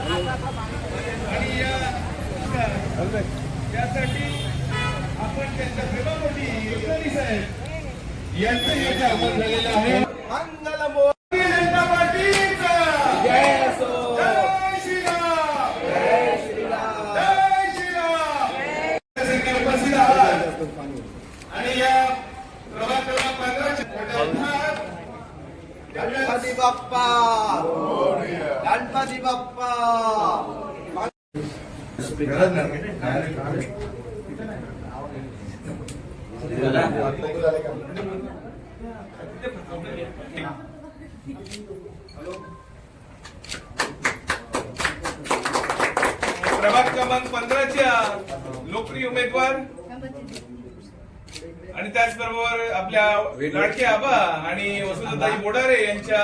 आणि या त्यासाठी आपण त्यांच्या प्रेमापोटी फडणवीस साहेब यांचं जे आगमन झालेलं आहे. मंगल भारतीय जनता पार्टीचा. जय असो जय श्रीराम. जय श्रीराम. जय श्रीराम. सगळे उपस्थित आहात. आणि या प्रभाग क्रमांक पंधराच्या गणपती बाप्पा. गणपती बाप्पा प्रभाग क्रमांक पंधराच्या लोकप्रिय उमेदवार आणि त्याचबरोबर आपल्या लाडके आबा आणि वसुंधताई बोडारे यांच्या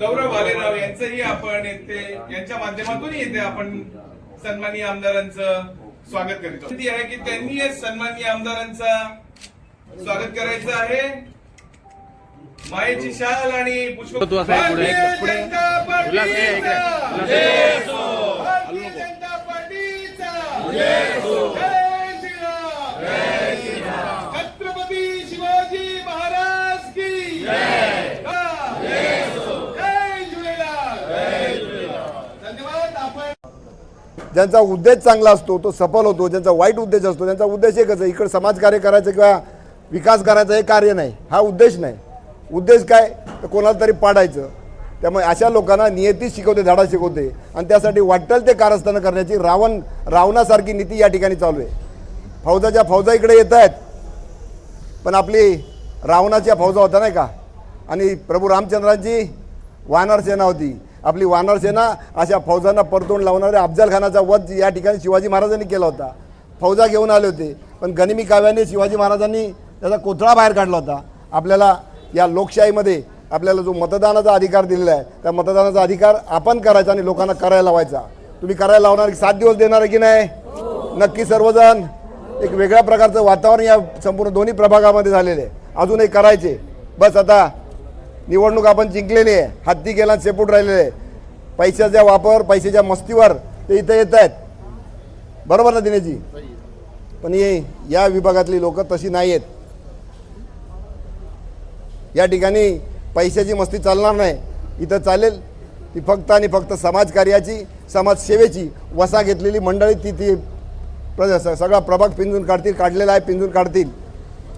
गौरव भालेराव यांचंही आपण येथे यांच्या माध्यमातून येथे आपण सन्माननीय आमदारांचं स्वागत करीतो विनंती आहे की त्यांनी या सन्माननीय आमदारांचा स्वागत करायचं आहे. मायेची शाल आणि पुष्प. जनता हे. पार्टीचा उल्हास, जय असो. भारतीय जनता पार्टीचा जय श्रीराम छत्रपती शिवाजी महाराज की जय जय झुलेलाल धन्यवाद आपण ज्यांचा उद्देश चांगला असतो तो सफल होतो ज्यांचा वाईट उद्देश असतो त्यांचा उद्देश एकच आहे इकडं समाजकार्य करायचं किंवा विकास करायचं हे कार्य नाही हा उद्देश नाही. उद्देश काय? तर कोणाला तरी पाडायचं. त्यामुळे अशा लोकांना नियती शिकवते धाडा शिकवते. आणि त्यासाठी वाटेल ते कारस्थानं करण्याची रावण रावणासारखी नीती या ठिकाणी चालू आहे. फौजाच्या फौजा इकडे येत आहेत. पण आपली रावणाच्या फौजा होत्या नाही का? आणि प्रभू रामचंद्रांची वानर सेना होती. आपली वानर सेना अशा फौजांना परतून लावणाऱ्या अफजलखानाचा वध या ठिकाणी शिवाजी महाराजांनी केला होता. फौजा घेऊन आले होते. पण गनिमी काव्याने शिवाजी महाराजांनी त्याचा कोथळा बाहेर काढला होता. आपल्याला या लोकशाहीमध्ये आपल्याला जो मतदानाचा अधिकार दिलेला आहे त्या मतदानाचा अधिकार आपण करायचा आणि लोकांना करायला लावायचा. तुम्ही करायला लावणार की सात दिवस देणार आहे की नाही? नक्की सर्वजण एक वेगळ्या प्रकारचं वातावरण या संपूर्ण दोन्ही प्रभागामध्ये झालेलं आहे. अजूनही करायचे. बस आता निवडणूक आपण जिंकलेली आहे. हत्ती गेला चेपूट राहिलेले पैशाचा वापर पैशाच्या मस्तीवर ते इथं येत आहेत. बरोबर ना दिनेशजी? पण हे या विभागातली लोक तशी नाही आहेत. या ठिकाणी पैशाची मस्ती चालणार नाही. इथं चालेल ती फक्त आणि फक्त समाजकार्याची समाजसेवेची वसा घेतलेली मंडळी ती ती प्र सगळा प्रभाग पिंजून काढतील काढलेला आहे पिंजून काढतील.